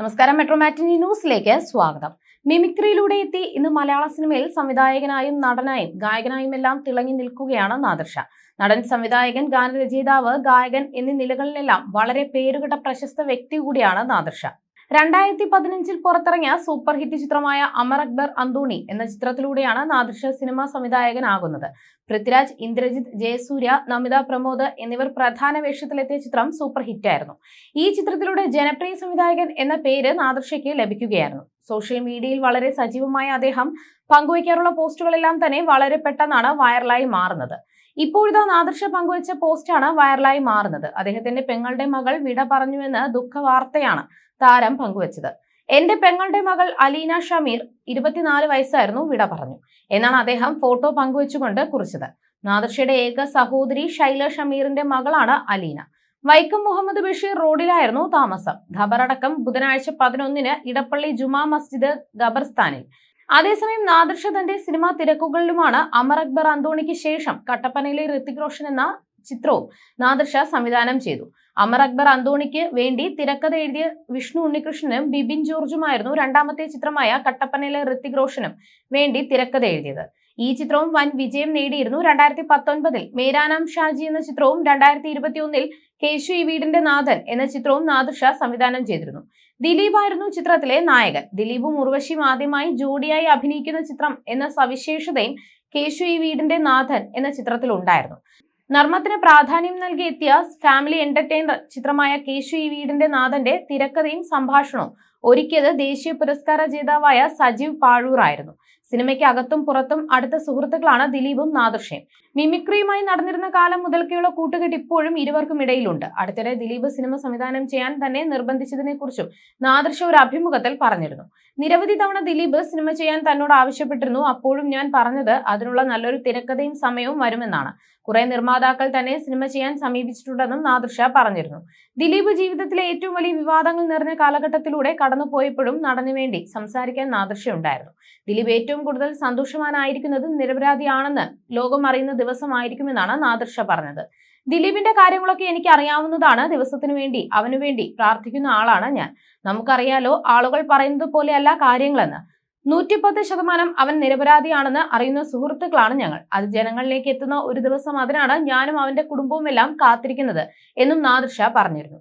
നമസ്കാരം. മെട്രോ മാറ്റിനി ന്യൂസിലേക്ക് സ്വാഗതം. മിമിക്രിയിലൂടെ എത്തി ഇന്ന് മലയാള സിനിമയിൽ സംവിധായകനായും നടനായും ഗായകനായും എല്ലാം തിളങ്ങി നിൽക്കുകയാണ് നാദർഷ നടൻ സംവിധായകൻ ഗാനരചയിതാവ് ഗായകൻ എന്നീ നിലകളിലെല്ലാം വളരെ പേരുകെട്ട പ്രശസ്ത വ്യക്തി കൂടിയാണ് നാദർഷ രണ്ടായിരത്തി പതിനഞ്ചിൽ പുറത്തിറങ്ങിയ സൂപ്പർ ഹിറ്റ് ചിത്രമായ അമർ അക്ബർ അന്തോണി എന്ന ചിത്രത്തിലൂടെയാണ് നാദൃശ സിനിമാ സംവിധായകനാകുന്നത്. പൃഥ്വിരാജ് ഇന്ദ്രജിത് ജയസൂര്യ നമിത പ്രമോദ് എന്നിവർ പ്രധാന വേഷത്തിലെത്തിയ ചിത്രം സൂപ്പർ ഹിറ്റായിരുന്നു. ഈ ചിത്രത്തിലൂടെ ജനപ്രിയ സംവിധായകൻ എന്ന പേര് നാദൃശയ്ക്ക് ലഭിക്കുകയായിരുന്നു. സോഷ്യൽ മീഡിയയിൽ വളരെ സജീവമായ അദ്ദേഹം പങ്കുവയ്ക്കാറുള്ള പോസ്റ്റുകളെല്ലാം തന്നെ വളരെ പെട്ടെന്നാണ് വൈറലായി മാറുന്നത്. ഇപ്പോഴിതാ നാദർഷ പങ്കുവച്ച പോസ്റ്റാണ് വൈറലായി മാറുന്നത്. അദ്ദേഹത്തിന്റെ പെങ്ങളുടെ മകൾ വിട പറഞ്ഞുവെന്ന് ദുഃഖ വാർത്തയാണ് താരം പങ്കുവച്ചത്. എന്റെ പെങ്ങളുടെ മകൾ അലീന ഷമീർ ഇരുപത്തിനാല് വയസ്സായിരുന്നു വിട പറഞ്ഞു. എന്നാണ് അദ്ദേഹം ഫോട്ടോ പങ്കുവച്ചുകൊണ്ട് കുറിച്ചത്. നാദർഷയുടെ ഏക സഹോദരി ഷൈല ഷമീറിന്റെ മകളാണ് അലീന. വൈക്കം മുഹമ്മദ് ബഷീർ റോഡിലായിരുന്നു താമസം. ഖബറടക്കം ബുധനാഴ്ച പതിനൊന്നിന് ഇടപ്പള്ളി ജുമാ മസ്ജിദ് ഖബർസ്ഥാനിൽ. അതേസമയം നാദർഷ തന്റെ സിനിമാ തിരക്കുകളിലുമാണ് അമർ അക്ബർ അന്തോണിക്ക് ശേഷം കട്ടപ്പനയിലെ ഋത്തിക് റോഷൻ എന്ന ചിത്രവും നാദർഷ സംവിധാനം ചെയ്തു. അമർ അക്ബർ അന്തോണിക്ക് വേണ്ടി തിരക്കഥ എഴുതിയ വിഷ്ണു ഉണ്ണികൃഷ്ണനും ബിബിൻ ജോർജുമായിരുന്നു രണ്ടാമത്തെ ചിത്രമായ കട്ടപ്പനയിലെ ഋത്തിക് റോഷനും വേണ്ടി തിരക്കഥ എഴുതിയത്. ഈ ചിത്രവും വൻ വിജയം നേടിയിരുന്നു രണ്ടായിരത്തി പത്തൊൻപതിൽ മേരാനാം ഷാജി എന്ന ചിത്രവും രണ്ടായിരത്തി ഇരുപത്തിയൊന്നിൽ കേശു ഈ വീടിന്റെ നാഥൻ എന്ന ചിത്രവും നാദർഷ സംവിധാനം ചെയ്തിരുന്നു. ദിലീപ് ആയിരുന്നു ചിത്രത്തിലെ നായകൻ. ദിലീപും ഉർവശിയും ആദ്യമായി ജോഡിയായി അഭിനയിക്കുന്ന ചിത്രം എന്ന സവിശേഷതയും കേശു ഈ വീടിന്റെ നാഥൻ എന്ന ചിത്രത്തിൽ ഉണ്ടായിരുന്നു നർമ്മത്തിന് പ്രാധാന്യം നൽകി എത്തിയ ഫാമിലി എന്റർടൈനർ ചിത്രമായ കേശു ഈ വീടിന്റെ നാഥന്റെ തിരക്കഥയും സംഭാഷണവും ഒരുക്കിയത് ദേശീയ പുരസ്കാര ജേതാവായ സജീവ് പാഴൂർ ആയിരുന്നു സിനിമയ്ക്ക് അകത്തും പുറത്തും അടുത്ത സുഹൃത്തുക്കളാണ് ദിലീപും നാദർഷയും മിമിക്രിയുമായി നടന്നിരുന്ന കാലം മുതൽക്കുള്ള കൂട്ടുകെട്ട് ഇപ്പോഴും ഇരുവർക്കും ഇടയിലുണ്ട്. അടുത്തിടെ ദിലീപ് സിനിമ സംവിധാനം ചെയ്യാൻ തന്നെ നിർബന്ധിച്ചതിനെ കുറിച്ചും നാദർഷ ഒരു അഭിമുഖത്തിൽ പറഞ്ഞിരുന്നു. നിരവധി തവണ ദിലീപ് സിനിമ ചെയ്യാൻ തന്നോട് ആവശ്യപ്പെട്ടിരുന്നു. അപ്പോഴും ഞാൻ പറഞ്ഞത് അതിനുള്ള നല്ലൊരു തിരക്കഥയും സമയവും വരുമെന്നാണ്. കുറെ നിർമ്മാതാക്കൾ തന്നെ സിനിമ ചെയ്യാൻ സമീപിച്ചിട്ടുണ്ടെന്നും നാദർഷ പറഞ്ഞിരുന്നു. ദിലീപ് ജീവിതത്തിലെ ഏറ്റവും വലിയ വിവാദങ്ങൾ നിറഞ്ഞ കാലഘട്ടത്തിലൂടെ കടന്നുപോയപ്പോഴും നടനു വേണ്ടി സംസാരിക്കാൻ നാദൃശ്യമുണ്ടായിരുന്നു ദിലീപ് ഏറ്റവും കൂടുതൽ സന്തോഷവാനായിരിക്കുന്നത് നിരപരാധിയാണെന്ന് ലോകം അറിയുന്ന ദിവസമായിരിക്കുമെന്നാണ് നാദൃശ്യ പറഞ്ഞത്. ദിലീപിന്റെ കാര്യങ്ങളൊക്കെ എനിക്ക് അറിയാവുന്നതാണ് ദിവസത്തിനു വേണ്ടി അവനു വേണ്ടി പ്രാർത്ഥിക്കുന്ന ആളാണ് ഞാൻ. നമുക്കറിയാലോ ആളുകൾ പറയുന്നത് പോലെയല്ല കാര്യങ്ങളെന്ന്. നൂറ്റിപ്പത്ത് ശതമാനം അവൻ നിരപരാധിയാണെന്ന് അറിയുന്ന സുഹൃത്തുക്കളാണ് ഞങ്ങൾ. അത് ജനങ്ങളിലേക്ക് എത്തുന്ന ഒരു ദിവസം അതിനാണ് ഞാനും അവന്റെ കുടുംബവും എല്ലാം കാത്തിരിക്കുന്നത് എന്നും നാദൃഷ പറഞ്ഞിരുന്നു.